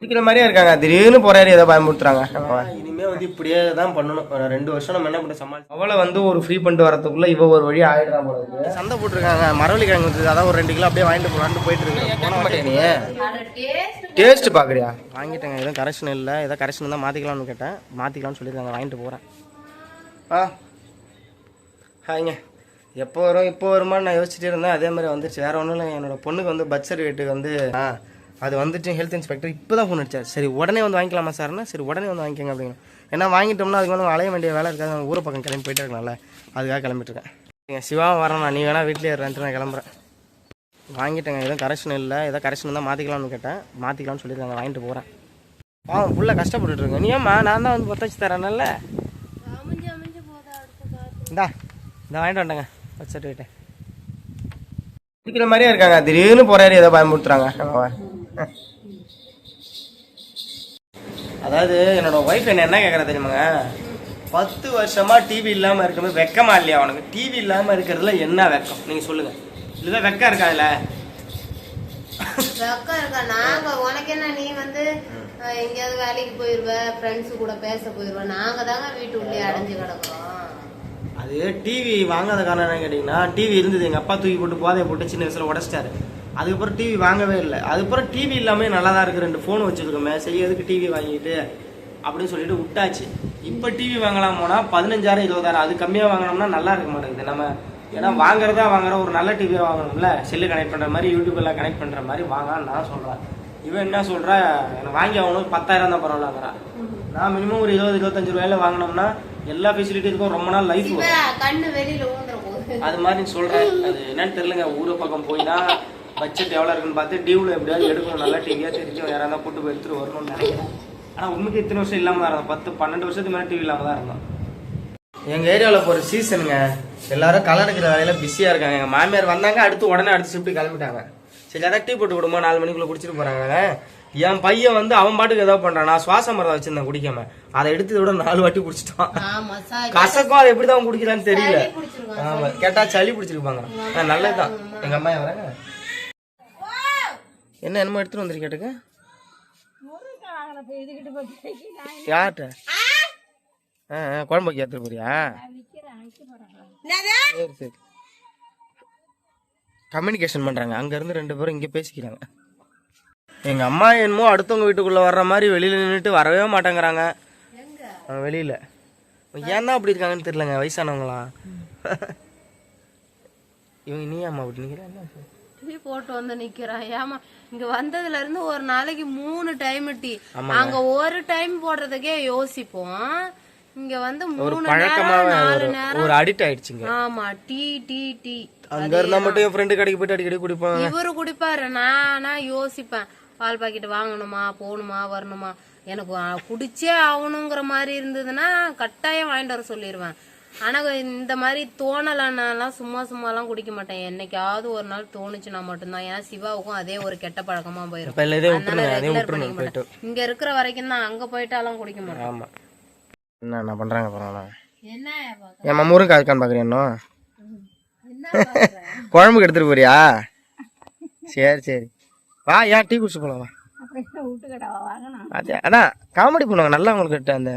குடிக்கிற மாதிரியே இருக்காங்க. திடீர்னு போறாரு ஏதோ பயமுறுத்துறாங்க. இனிமே வந்து இப்படியே தான் பண்ணணும். ரெண்டு வருஷம் நம்ம என்ன பண்ண சமாளி அவளை வந்து ஒரு ஃப்ரீ பண்ணிட்டு வரதுக்குள்ள இவ ஒரு வழி ஆயிடுறா போல இருக்கு. சந்தை போட்டிருக்காங்க. மரவள்ளி கிழங்கு வந்து அதான் ஒரு ரெண்டு கிலோ அப்படியே வாங்கிட்டு போலான்னு போயிட்டு இருக்கு போன மாட்டேன் நீ. டேஸ்ட் பாக்குறியா? வாங்கிட்டேங்க. எதுவும் கரெக்ஷன் இல்லை. ஏதோ கரெக்ஷன் தான் மாத்திக்கலாம்னு கேட்டேன். மாத்திக்கலாம்னு சொல்லியிருக்காங்க. வாங்கிட்டு போறேன். ஆ ஹாய்ங்க. எப்போ வரும்? இப்போ வருமான்னு நான் யோசிச்சுட்டே இருந்தேன். அதே மாதிரி வந்துருச்சு. வேற ஒன்றும் இல்லை என்னோட பொண்ணுக்கு வந்து பர்த் சர்டிஃபிகேட் வந்து ஆ அது வந்துட்டு ஹெல்த் இன்ஸ்பெக்டர் இப்போ தான் ஃபோன் அடிச்சார். சரி உடனே வந்து வாங்கிக்கலாமா சார்னா சரி உடனே வந்து வாங்கிக்கோங்க அப்படிங்க. ஏன்னா வாங்கிட்டோம்னா அதுக்கு வந்து அலைய வேண்டிய வேலை இருக்காது. ஊரை பக்கம் கிளம்பி போயிட்டே இருக்கலாம்ல. அதுக்காக கிளம்பிட்டு இருக்கேன் நீங்கள் சிவாவும் வரேன் நீ வேணா வீட்லேயே இருந்துட்டு நான் கிளம்புறேன். வாங்கிட்டேங்க. எதுவும் கரெக்ஷன் இல்லை. ஏதோ கரெக்ஷன் தான் மாற்றிக்கலாம்னு கேட்டேன். மாற்றிக்கலாம்னு சொல்லியிருக்காங்க வாங்கிட்டு போகிறேன் பாவம் புள்ள கஷ்டப்பட்டுட்டு இருக்கேன் நீ ஏம்மா நான் தான் வந்து பற்ற வச்சு தரேன்ல இந்தா இந்த வாங்கிட்டு வந்துட்டேங்க பர்த் சர்டிஃபிகேட் குடிக்கிற மாதிரியே இருக்காங்க. திடீர்னு போறாரு ஏதோ பயமுறுத்துறாங்க. அதாவது என்னோட ஒய்ஃப் என்ன என்ன கேட்கறா தெரியுமாங்க? பத்து வருஷமா டிவி இல்லாம இருக்கும்போது வெக்கமா இல்லையா அவனுக்கு? டிவி இல்லாம இருக்கிறதுல என்ன வெக்கம்? நீங்க சொல்லுங்க. இதுதான் வெக்கம் இருக்கா இதுல? வெக்கம் இருக்கா? நாங்க உனக்கு என்ன நீ வந்து எங்கேயாவது வேலைக்கு போயிருவ ஃப்ரெண்ட்ஸ் கூட பேச போயிருவ நாங்க தாங்க வீட்டுக்குள்ளேயே அடைஞ்சு கிடக்குறோம். அது டிவி வாங்காத காரணம் என்ன கேட்டிங்கன்னா டிவி இருந்தது. எங்கள் அப்பா தூக்கி போட்டு போதையை போட்டு சின்ன வயசில் உடச்சிட்டாரு. அதுக்கப்புறம் டிவி வாங்கவே இல்லை. அதுக்கப்புறம் டிவி இல்லாமே நல்லா தான் இருக்குது ரெண்டு ஃபோன் வச்சுருக்கோமே. சரி எதுக்கு டிவி வாங்கிட்டு அப்படின்னு சொல்லிட்டு விட்டாச்சு. இப்போ டிவி வாங்கலாம் போனால் பதினஞ்சாயிரம் இருபதாயிரம் அது கம்மியாக வாங்கினோம்னா நல்லா இருக்க மாட்டேங்குது. நம்ம ஏன்னா வாங்குறதா வாங்குற ஒரு நல்ல டிவியாக வாங்கணும்ல. செல்லு கனெக்ட் பண்ணுற மாதிரி யூடியூப் எல்லாம் கனெக்ட் பண்ணுற மாதிரி வாங்கலாம்னு நான் சொல்கிறேன் இவன் என்ன சொல்கிறா எனக்கு வாங்கி ஆகணும் பத்தாயிரம் தான் பரவாயில்லங்கிறா. நான் மினிமம் ஒரு இருபது இருபத்தஞ்சு ரூபாயில வாங்கினோம்னா எல்லா ஃபெசிலிட்டிஸுக்கும் ரொம்ப நாள் லைஃப் அது மாதிரி சொல்றேன் அது என்னன்னு தெரியலங்க. ஊரு பக்கம் போய் தான் பட்ஜெட் எவ்வளோ இருக்குன்னு பார்த்து டியூவில் எப்படியாவது எடுக்கணும். நல்லா டிவியாக தெரிஞ்சு யாராவது கூட்டு போய் எடுத்துட்டு வரணும்னு நினைக்கிறேன். ஆனால் உண்மைக்கு இத்தனை வருஷம் இல்லாம தான் இருந்தோம். பத்து பன்னெண்டு வருஷத்துக்கு மேலே டிவி இல்லாம தான் இருந்தோம். எங்க ஏரியாவில் போகிற சீசனுங்க எல்லாரும் களை எடுக்கிற வேலையில பிஸியா இருக்காங்க. எங்க மாமியார் வந்தாங்க அடுத்து உடனே அடுத்து ஷிஃப்ட் கிளம்பிட்டாங்க. சரி அதான் டீ போட்டு கொடுமா நாலு மணிக்குள்ள குடிச்சிட்டு போறாங்க. என் பையன் வந்து அவன் பாட்டுக்கு ஏதோ பண்றான். நான் சுவாச மரம் வச்சிருந்தேன் குடிக்காம. அதை எடுத்து விட நாலு வாட்டி குடிச்சிட்டான். கசக்கும் அதை எப்படி தான் குடிக்கிறான்னு தெரியல. சளி பிடிச்சிருக்கும், ஆமா கேட்டா சளி பிடிச்சிருப்பாங்க நல்லதுதான். எங்க அம்மா வராங்க என்ன என்னமோ எடுத்துட்டு வந்துரு கேட்டுக்க யார்கிட்ட? ஆ ஆ, குழம்புக்கு எடுத்துட்டு போறியா? சரி சரி. கம்யூனிகேஷன் பண்றாங்க. அங்க இருந்து ரெண்டு பேரும் இங்க பேசிக்கிறாங்க. எங்க அம்மா என்னமோ அடுத்தவங்க வீட்டுக்குள்ள வர்ற மாதிரி வெளியில நின்றுட்டு வரவே மாட்டேங்கிறாங்க. வெளியில. ஏன்னா அப்படி இருக்காங்கன்னு தெரியலங்க வயசானவங்களாம் இவங்க நீ அம்மா அப்படி நிக்கிறா? என்ன? டீ போட்டு வந்து நிக்கிறான். ஏமா இங்க வந்ததுல இருந்து ஒரு நாளைக்கு மூணு டைம் டீ. அங்க ஒரு டைம் போடுறதுக்கே யோசிப்போம். இங்க வந்து மூணு நேரம் நாலு நேரம். ஒரு அடிக்ட் ஆயிடுச்சுங்க. ஆமா டீ டீ டீ. அங்க இருந்தா மட்டும் என் ஃப்ரெண்டு கடைக்கு போயிட்டு அடிக்கடி குடிப்பாங்க இவரு குடிப்பாரு. நானா யோசிப்பேன். பால் பாக்கெட் வாங்கணுமா போகணுமா வரணுமா? எனக்கு குடிச்சே ஆகணுங்கிற மாதிரி இருந்ததுன்னா கட்டாயம் வாங்கிட்டு வர சொல்லிடுவேன் ஆனா இந்த மாதிரி தோணலைன்னாலாம் சும்மா சும்மாலாம் குடிக்க மாட்டேன். என்னைக்காவது ஒரு நாள் தோணுச்சுன்னா மட்டும்தான். ஏன்னா சிவாவுக்கும் அதே ஒரு கெட்ட பழக்கமா மாட்டேன். இங்க இருக்கிற வரைக்கும் தான் அங்க போயிட்டாலாம் குடிக்க மாட்டேன். ஆமா. என்ன என்ன பண்றாங்க பரவாயில்ல. என்ன என் மம்மூரும் காய்க்கான்னு பாக்குறேன் இன்னும்? குழம்புக்கு எடுத்துட்டு போறியா? சரி சரி. வா ஏன் டீ குடிச்சு போலாம் வா. அதான் காமெடி பண்ணுவாங்க. நல்லா உங்களுக்கு அந்த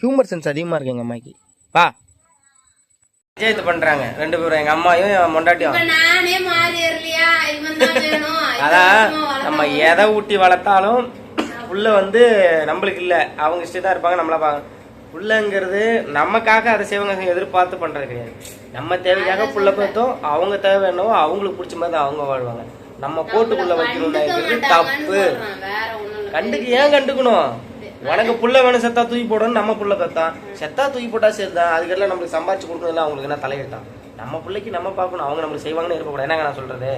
ஹியூமர் சென்ஸ் அதிகமா இருக்கு எங்க அம்மாக்கு. வா. விஜயத்து பண்றாங்க. ரெண்டு பேரும் எங்க அம்மாயும் மொண்டாட்டியும். அதான் நம்ம எதை ஊட்டி வளர்த்தாலும் புள்ள வந்து நம்மளுக்கு இல்ல. அவங்க இஷ்டம் தான் இருப்பாங்க நம்மள பாங்க புள்ளங்கிறது நமக்காக அதை செய்வங்க எதிர்பார்த்து பண்றது கிடையாது. நம்ம தேவைக்காக புள்ள பார்த்தோம் அவங்க தேவை என்னவோ அவங்களுக்கு பிடிச்ச மாதிரி அவங்க வாழ்வாங்க. நம்ம போட்டுக்குள்ள வைக்கணும்னா தப்பு. கண்டுக்கு ஏன் கண்டுக்கணும்? உனக்கு புள்ள வேணும் செத்தா தூக்கி போடணும் நம்ம புள்ள பெத்தான் செத்தா தூக்கி போட்டா சரிதான் அதுக்கெல்லாம் நம்மளுக்கு சம்பாதிச்சு கொடுக்கணும் அவங்களுக்கு என்ன தலையெடுத்தான் நம்ம பிள்ளைக்கு நம்ம பார்க்கணும் அவங்க நம்மளுக்கு செய்வாங்கன்னு இருக்கக்கூடாது என்னங்க நான் சொல்றது?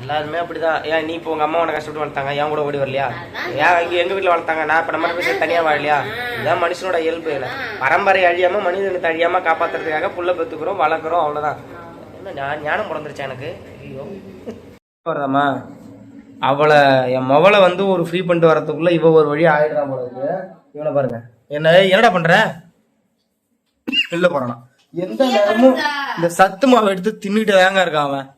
எல்லாருமே அப்படிதான். ஏன் நீ இப்போ உங்க அம்மா உன கஷ்டப்பட்டு வளர்த்தாங்க என் கூட ஓடி வரலையா? ஏன் இங்க எங்க வீட்டுல வளர்த்தாங்க? நான் இப்ப நம்ம ரெண்டு பேரும் தனியா வாழலையா? இதான் மனுஷனோட இயல்பு இல்ல பரம்பரை அழியாம மனிதனுக்கு அழியாம காப்பாத்துறதுக்காக புள்ள பெத்துக்கிறோம் வளர்க்குறோம் அவ்வளவுதான். என்ன ஞானம் பிறந்துருச்சா எனக்கு? ஐயோ. வருதாமா அவளை என் மவளை வந்து ஒரு ஃப்ரீ பண்ணிட்டு வரதுக்குள்ள இவ ஒரு வழி ஆயிடுறா போல இருக்கு. இவனை பாருங்க. என்ன என்னடா பண்ற? வெளில போறானா. எந்த நேரமும் இந்த சத்து மாவை எடுத்து தின்னுட்டு தாங்க இருக்கான் அவன்.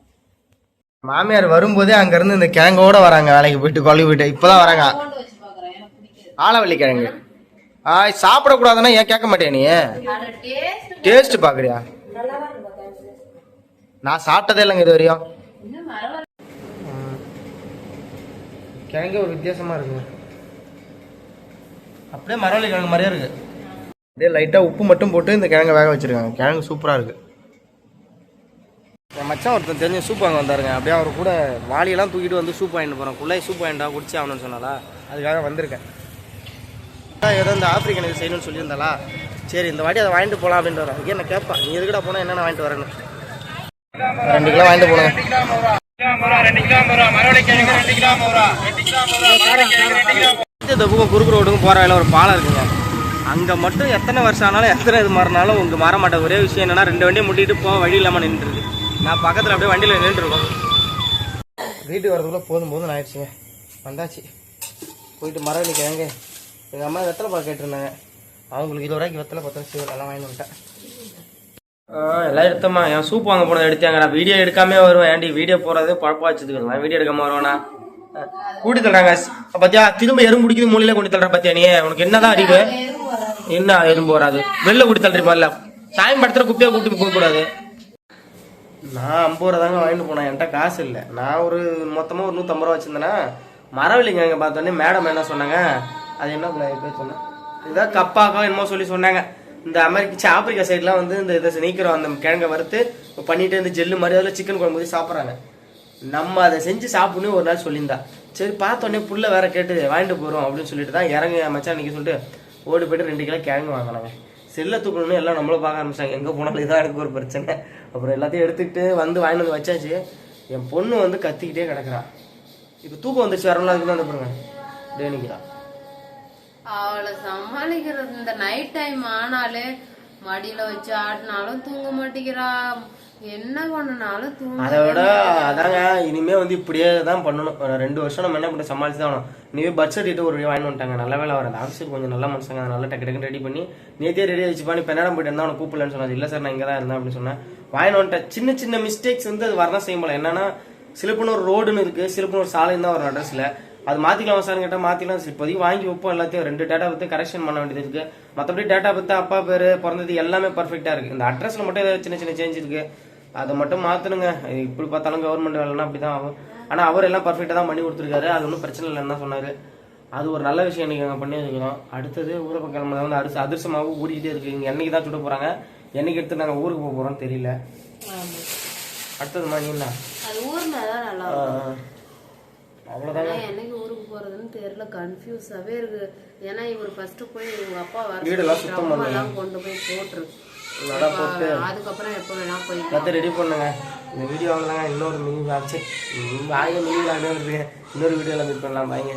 மாமியார் வரும்போதே அங்கேருந்து இந்த கிழங்கோட வராங்க வேலைக்கு போயிட்டு கொலை போயிட்டு. இப்போதான் வராங்க. ஆலவள்ளி கிழங்கு ஆ சாப்பிடக்கூடாதுன்னா ஏன் கேட்க மாட்டேன் நீ? டேஸ்ட் பார்க்குறியா நான் சாப்பிட்டதே இல்லைங்க இது வரையும் இன்னும் மரவள்ளி கிழங்கு ஒரு வித்தியாசமா இருக்குங்க. அப்படியே மரவள்ளி கிழங்கு மாதிரியே இருக்கு. அப்படியே லைட்டாக உப்பு மட்டும் போட்டு இந்த கிழங்கை வேக வச்சிருக்காங்க. கிழங்கு சூப்பராக இருக்கு. என் மச்சான் ஒருத்தன் தெரிஞ்ச சூப் வாங்க வந்தாருங்க. அப்படியே அவர் கூட வாளியெல்லாம் தூக்கிட்டு வந்து சூப் வாங்கிட்டு போகிறோம் குள்ளே சூப் வாங்கிட்டா குடிச்சு ஆகணும்னு சொன்னாலா அதுக்காக வந்திருக்கேன். ஏதோ இந்த ஆப்பிரிக்கன் இது செய்யணும்னு சொல்லியிருந்தாளா? சரி இந்த வாட்டி அதை வாங்கிட்டு போகலாம் அப்படின்ற அதுக்கே என்ன கேட்பான். நீ எதுக்கடா போனால் என்னென்ன வாங்கிட்டு வரேன்னு. ரெண்டு கிலோ வாங்கிட்டு போனேன் இந்த பக்கம் குறுக்கு ரோடுக்கும் போகிற வேலை ஒரு பாலம் இருக்குங்க. அங்கே மட்டும் எத்தனை வருஷம் ஆனாலும் எத்தனை இது மாறினாலும் உங்கள் மாற மாட்டேன். ஒரே விஷயம் என்னன்னா ரெண்டு வண்டியை முட்டிட்டு போக வழி இல்லாமல் நின்றுருக்கு நான் பக்கத்தில் அப்படியே வண்டியில் நின்றுருக்கோம் வீட்டுக்கு வரதுக்குள்ளே போதும் போதும் ஆயிடுச்சுங்க. வந்தாச்சு. போயிட்டு மரவள்ளி கிழங்கு எங்கள் அம்மா வெத்தலை பார்க்க கேட்டிருந்தாங்க. அவங்களுக்கு இருபது ரூபாய்க்கு வெத்தலை பத்தம் சீவல் எல்லாம் வாங்கி வந்துட்டேன். எல்லாம் எடுத்தம்மா. என் சூப் வாங்க போனது எடுத்தாங்க. நான் வீடியோ எடுக்காமே வருவேன். ஏன்டி வீடியோ போறது பழப்பா வச்சுக்கலாம் வீடியோ எடுக்காம வருவேனா? கூட்டி தள்ளுறாங்க பத்தியா திரும்ப எறும்பு பிடிக்குது மூலையில கொண்டு தள்ளுற பத்தியா நீ? உனக்கு என்னதான் அறிவு? என்ன எறும்பு வராது. வெளில கூட்டி தள்ளுறீப்பா இல்ல சாயம் படத்துல குப்பையா கூட்டி போக கூடாது. நான் ஐம்பது ரூபா தாங்க வாங்கிட்டு போனேன். என்கிட்ட காசு இல்லை. நான் ஒரு மொத்தமாக ஒரு நூற்றம்பது ரூபா வச்சிருந்தேன்னா மரவள்ளிங்க அங்கே பார்த்தோன்னே மேடம் என்ன சொன்னாங்க? அது என்ன பேர் சொன்னேன் இதான் கப்பாக்கோ என்னமோ சொல்லி சொன்னாங்க. இந்த அமெரிக்கா ஆப்பிரிக்கா சைட்லாம் வந்து இந்த இதை நீக்கிறோம் அந்த கிழங்கை வறுத்து பண்ணிட்டு இந்த ஜெல்லு மாதிரி அதில் சிக்கன் குழம்பு போய் சாப்பிட்றாங்க. நம்ம அதை செஞ்சு சாப்பிடணும் ஒரு நாள் சொல்லியிருந்தா. சரி பார்த்தோன்னே புள்ள வேற கேட்டு வாங்கிட்டு போகிறோம் அப்படின்னு சொல்லிட்டு தான் இறங்க மச்சான் இன்னைக்கு சொல்லிட்டு ஓடி போயிட்டு ரெண்டு கிலோ கிழங்கு வாங்கினாங்க. செல்ல தூக்கணும்னு எல்லாம் நம்மளும் பார்க்க ஆரம்பிச்சாங்க எங்கே போனாலும் இதான் எனக்கு ஒரு பிரச்சனை. அப்புறம் எல்லாத்தையும் எடுத்துக்கிட்டு வந்து வாங்கிட்டு வந்து வச்சாச்சு. என் பொண்ணு வந்து கத்திக்கிட்டே கிடக்குறான் இப்போ தூக்கம் வந்துச்சு வரலாம் அதுக்கு தான் பாருங்க. டேனிக்கிறா அவளை சமாளிக்கிறது. இந்த நைட் டைம் ஆனாலே மடியில வச்சு ஆடினாலும் தூங்க மாட்டேங்கிறா. என்ன பண்ணனாலும் தூங்க அதை விட அதாங்க இனிமே வந்து இப்படியே தான் பண்ணணும். ரெண்டு வருஷம் நம்ம என்ன பண்ண சமாளிச்சு தான் ஆகணும். இனிமே பட்ஜெட் சர்டிஃபிகேட் ஒரு வாங்கி வந்துட்டாங்க. நல்ல வேலை வர ஆஃபீஸுக்கு கொஞ்சம் நல்ல மனுஷங்க. நல்லா டக்கு டக்குன்னு ரெடி பண்ணி நேத்தே ரெடி ஆயிடுச்சு நீ பெண்ணாடம் போயிட்டு இருந்தா உனக்கு கூப்பிடலன்னு சொன்னாது இல்லை சார் நான் இங்கே தான் இருந்தேன் அப்படின்னு சொன்னேன். வாங்கி வந்துட்டேன். சின்ன சின்ன மிஸ்டேக்ஸ் வந்து அது வரதான் செய்யும் போல. என்னன்னா சிலப்புன்னு ரோடுன்னு இருக்கு. சிலப்புன்னு ஒரு சாலைன்னு தான் ஒரு அட்ரஸ்ல அது மாத்திக்கலாம் சார் கேட்டால் மாத்திக்கலாம் இப்போதைக்கு வாங்கி வைப்போம் எல்லாத்தையும். ரெண்டு டேட்டா பற்றி கரெக்ஷன் பண்ண வேண்டியது இருக்கு. மற்றபடி டேட்டா பற்றி அப்பா பேர் பிறந்தது எல்லாமே பர்ஃபெக்டா இருக்கு. இந்த அட்ரஸ்ல மட்டும் ஏதாவது சின்ன சின்ன சேஞ்ச் இருக்கு. அதை மட்டும் மாத்தணுங்க இப்படி பார்த்தாலும் கவர்மெண்ட் வேலைன்னா அப்படிதான் ஆகும். ஆனா அவர் எல்லாம் பர்ஃபெக்டா தான் பண்ணி கொடுத்துருக்காரு. அது ஒன்றும் பிரச்சனை இல்லைன்னு தான் சொன்னாரு. அது ஒரு நல்ல விஷயம் இன்னைக்கு நாங்கள் பண்ணி வச்சுக்கிறோம். அடுத்தது ஊரப்ப கிழமை வந்து அரிசி அதிர்ஷ்டமாகவும் ஊறிக்கிட்டே இருக்கு. இங்கே என்னைக்கு தான் சுட போறாங்க? என்னைக்கு எடுத்து நாங்கள் ஊருக்கு போக போறோம் தெரியல. அடுத்தது மாதிரி அது ஊர்னாதான் நல்லா என்னைக்கு ஊருக்கு போறதுன்னு தெரியல. கன்ஃபியூஸாவே இருக்கு. ஏன்னா இவர் ஃபர்ஸ்ட் போய் இவங்க அப்பா வீடெல்லாம் சுத்தம் கொண்டு போய் போட்டுரு. அதுக்கப்புறம் எப்ப வேணா போயிக்கலாம். எல்லாத்தையும் ரெடி பண்ணுங்க. இந்த வீடியோ இன்னொரு மினி ஆச்சு பாய்ங்க மினி வருது இன்னொரு வீடியோவில் மீட் பண்ணலாம். பாய்ங்க.